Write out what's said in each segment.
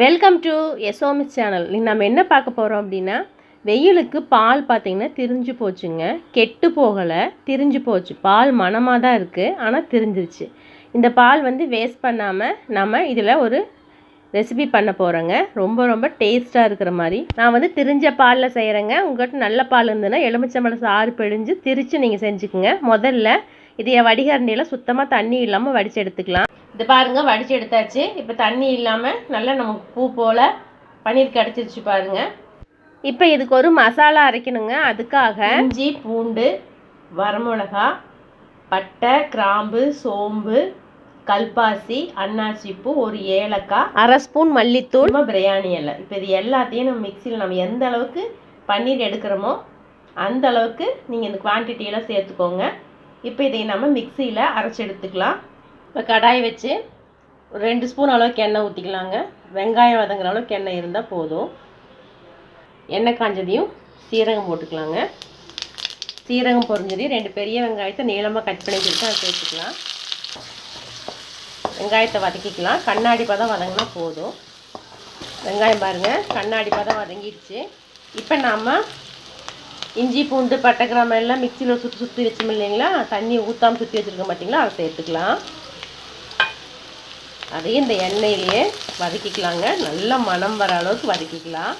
Welcome to எஸ்ஓமிஸ் channel நம்ம என்ன பார்க்க போகிறோம் அப்படின்னா வெயிலுக்கு பால் பார்த்தீங்கன்னா திரிஞ்சு போச்சுங்க. கெட்டு போகலை திரிஞ்சு போச்சு. பால் மணமாக தான் இருக்குது ஆனால் திரிஞ்சிருச்சு. இந்த பால் வந்து வேஸ்ட் பண்ணாமல் நம்ம இதில் ஒரு ரெசிபி பண்ண போகிறேங்க ரொம்ப ரொம்ப டேஸ்ட்டாக இருக்கிற மாதிரி. நான் வந்து திரிஞ்ச பாலில் செய்கிறேங்க உங்கள்கிட்ட நல்ல பால் இருந்ததுன்னா எலுமிச்சம்பழம் சாறு பிழிஞ்சு திரித்து நீங்கள் செஞ்சுக்குங்க. முதல்ல இதைய வடிகரண்டியில் சுத்தமாக தண்ணி இல்லாமல் வடித்து எடுத்துக்கலாம். இது பாருங்க வடித்து எடுத்தாச்சு. இப்போ தண்ணி இல்லாமல் நல்லா நமக்கு பூ போல் பன்னீர் கிடச்சிருச்சு பாருங்க. இப்போ இதுக்கு ஒரு மசாலா அரைக்கணுங்க. அதுக்காக இஞ்சி பூண்டு வரமிளகா பட்டை கிராம்பு சோம்பு கல்பாசி அன்னாசிப்பூ பூ ஒரு ஏலக்காய் அரை ஸ்பூன் மல்லித்தூள் பிரியாணி எல்லாம் இப்போ இது எல்லாத்தையும் நம்ம மிக்சியில் நம்ம எந்த அளவுக்கு பன்னீர் எடுக்கிறோமோ அந்த அளவுக்கு நீங்கள் இந்த குவான்டிட்டியெல்லாம் சேர்த்துக்கோங்க. இப்போ இதை நம்ம மிக்சியில் அரைச்சி எடுத்துக்கலாம். இப்போ கடாய் வச்சு ஒரு ரெண்டு ஸ்பூன் அளவுக்கு எண்ணெய் ஊற்றிக்கலாங்க வெங்காயம் வதங்குற அளவுக்கு எண்ணெய் இருந்தால் போதும். எண்ணெய் காஞ்சதையும் சீரகம் போட்டுக்கலாங்க. சீரகம் பொறிஞ்சதையும் ரெண்டு பெரிய வெங்காயத்தை நீளமாக கட் பண்ணி வச்சுட்டு அதை சேர்த்துக்கலாம். வெங்காயத்தை வதக்கிக்கலாம். கண்ணாடி பதம் வதங்கினா போதும். வெங்காயம் பாருங்கள் கண்ணாடி பதம் வதங்கிடுச்சு. இப்போ நாம் இஞ்சி பூண்டு பட்டை கிராமம் எல்லாம் மிக்சியில் சுற்றி சுற்றி வச்சோம் இல்லைங்களா? தண்ணி ஊற்றாமல் சுற்றி வச்சுருக்க மாட்டிங்களா அதை சேர்த்துக்கலாம். அதையும் இந்த எண்ணெயிலேயே வதக்கிக்கலாங்க. நல்லா மணம் வர அளவுக்கு வதக்கிக்கலாம்.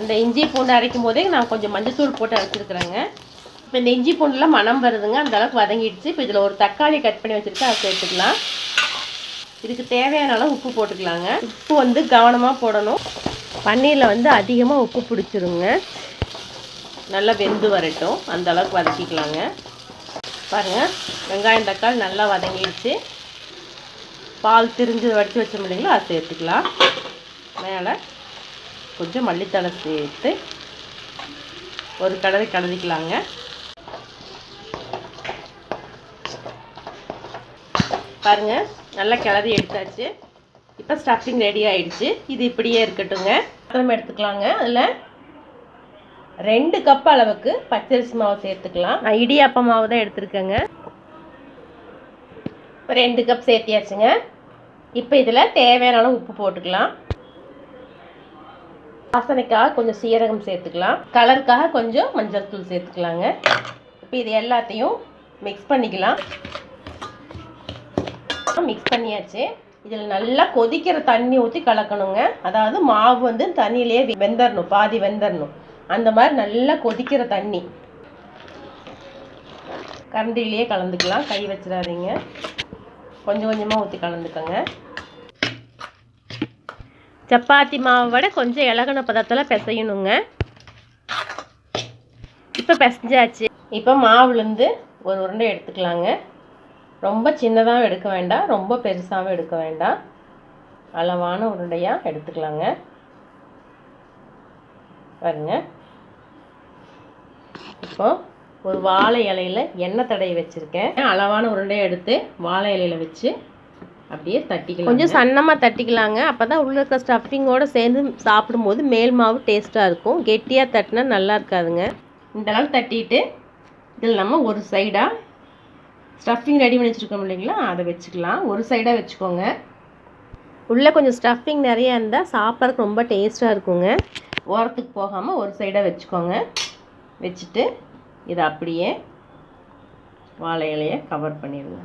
அந்த இஞ்சி பூண்டு அரைக்கும் போதே நான் கொஞ்சம் மஞ்சத்தூள் போட்டு அரைச்சிருக்கிறேங்க. இப்போ இந்த இஞ்சி பூண்டுலாம் மணம் வருதுங்க. அந்த அளவுக்கு வதங்கிடுச்சு. இப்போ இதில் ஒரு தக்காளி கட் பண்ணி வச்சுருக்கேன். அதை சேர்த்துக்கலாம். இதுக்கு தேவையான அளவு உப்பு போட்டுக்கலாங்க. உப்பு வந்து கவனமாக போடணும். பன்னீரில் வந்து அதிகமாக உப்பு பிடிச்சிருங்க. நல்லா வெந்து வரட்டும். அந்த அளவுக்கு வதக்கிக்கலாங்க. பாருங்கள் வெங்காயம் தக்காளி நல்லா வதங்கிடுச்சு. பால் திரிஞ்சு வடித்து வச்சோம் இல்லைங்களா அதை சேர்த்துக்கலாம். மேலே கொஞ்சம் மல்லித்தலை சேர்த்து ஒரு கலரி கலரிக்கலாங்க பாருங்க நல்லா கிளறி எடுத்தாச்சு. இப்போ ஸ்டஃபிங் ரெடி ஆயிடுச்சு. இது இப்படியே இருக்கட்டுங்க பாத்திரம் எடுத்துக்கலாங்க. அதில் ரெண்டு கப் அளவுக்கு பச்சரிசி மாவு சேர்த்துக்கலாம். நான் இடியாப்ப மாவு தான் எடுத்திருக்கேங்க. ரெண்டு கப் சேர்த்தியாச்சுங்க. இப்போ இதில் தேவையான அளவு உப்பு போட்டுக்கலாம். வாசனைக்காக கொஞ்சம் சீரகம் சேர்த்துக்கலாம். கலருக்காக கொஞ்சம் மஞ்சள் தூள் சேர்த்துக்கலாங்க. இப்போ இது எல்லாத்தையும் மிக்ஸ் பண்ணிக்கலாம். மிக்ஸ் பண்ணியாச்சு. இதில் நல்லா கொதிக்கிற தண்ணி ஊற்றி கலக்கணுங்க. அதாவது மாவு வந்து தண்ணியிலே வெந்தரணும். பாதி வெந்தரணும். அந்த மாதிரி நல்லா கொதிக்கிற தண்ணி. கரண்டிலேயே கலந்துக்கலாம். கை வச்சிடாதீங்க. கொஞ்சம் கொஞ்சமாக ஊற்றி கலந்துக்கோங்க. சப்பாத்தி மாவை விட கொஞ்சம் இலகன பதத்தில் பிசையணுங்க. இப்போ பிசைஞ்சாச்சு. இப்போ மாவுலேருந்து ஒரு உருண்டை எடுத்துக்கலாங்க. ரொம்ப சின்னதாகவும் எடுக்க வேண்டாம் ரொம்ப பெருசாகவும் எடுக்க வேண்டாம். அளவான உருண்டையாக எடுத்துக்கலாங்க. பாருங்க. இப்போது ஒரு வாழை இலையில் எண்ணெய் தடவி வச்சுருக்கேன். அளவான உருண்டையை எடுத்து வாழை இலையில் வச்சு அப்படியே தட்டிக்கலாம் கொஞ்சம் சன்னமாக தட்டிக்கலாங்க. அப்போ தான் உள்ள இருக்கிற ஸ்டஃபிங்கோடு சேர்ந்து சாப்பிடும்போது மேல் மாவு டேஸ்ட்டாக இருக்கும். கெட்டியாக தட்டினா நல்லா இருக்காதுங்க. இந்த அளவு தட்டிட்டு இதில் நம்ம ஒரு சைடாக ஸ்டஃபிங் ரெடி பண்ணி வச்சுருக்கோம் இல்லைங்களா? அதை வச்சுக்கலாம். ஒரு சைடாக வச்சுக்கோங்க. உள்ளே கொஞ்சம் ஸ்டஃபிங் நிறையா இருந்தால் சாப்பிட்றதுக்கு ரொம்ப டேஸ்ட்டாக இருக்குங்க. ஓரத்துக்கு போகாமல் ஒரு சைடாக வச்சுக்கோங்க. வச்சுட்டு இதை அப்படியே வாழை இலையை கவர் பண்ணிடுங்க.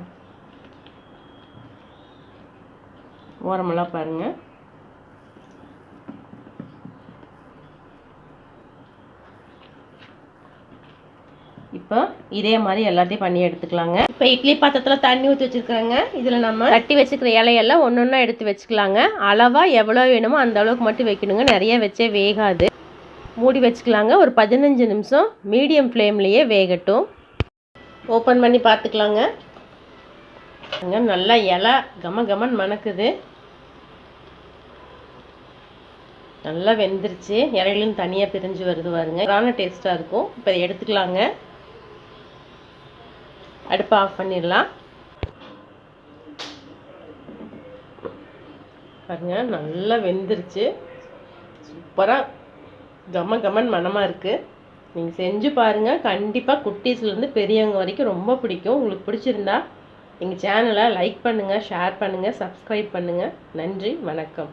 ஓரமெல்லாம் பாருங்கள் இப்போ இதே மாதிரி எல்லாத்தையும் பண்ணி எடுத்துக்கலாங்க. இப்போ இட்லி பாத்திரத்தில் தண்ணி ஊற்றி வச்சுருக்குறேங்க. இதில் நம்ம கட்டி வச்சுக்கிற இலையெல்லாம் ஒன்று ஒன்றா எடுத்து வச்சுக்கலாங்க. அளவாக எவ்வளோ வேணுமோ அந்த அளவுக்கு மட்டும் வைக்கணுங்க. நிறைய வச்சே வேகாது. மூடி வச்சுக்கலாங்க. ஒரு பதினஞ்சு நிமிஷம் மீடியம் ஃப்ளேம்லேயே வேகட்டும். ஓப்பன் பண்ணி பார்த்துக்கலாங்க. நல்லா இலை கம கமன் மணக்குது. நல்லா வெந்துருச்சு. இலையிலும் தனியாக பிரிஞ்சு வருது பாருங்க. ரான டேஸ்ட்டாக இருக்கும். இப்போ எடுத்துக்கலாங்க. அடுப்பை ஆஃப் பண்ணிடலாம். பாருங்க நல்லா வெந்துருச்சு. சூப்பராக கம கமன் மனமாக இருக்குது நீங்கள் செஞ்சு பாருங்கள் கண்டிப்பாக குட்டீஸ்லேருந்து பெரியவங்க வரைக்கும் ரொம்ப பிடிக்கும். உங்களுக்கு பிடிச்சிருந்தா எங்கள் சேனலை லைக் பண்ணுங்கள் ஷேர் பண்ணுங்கள் சப்ஸ்கிரைப் பண்ணுங்கள் நன்றி வணக்கம்.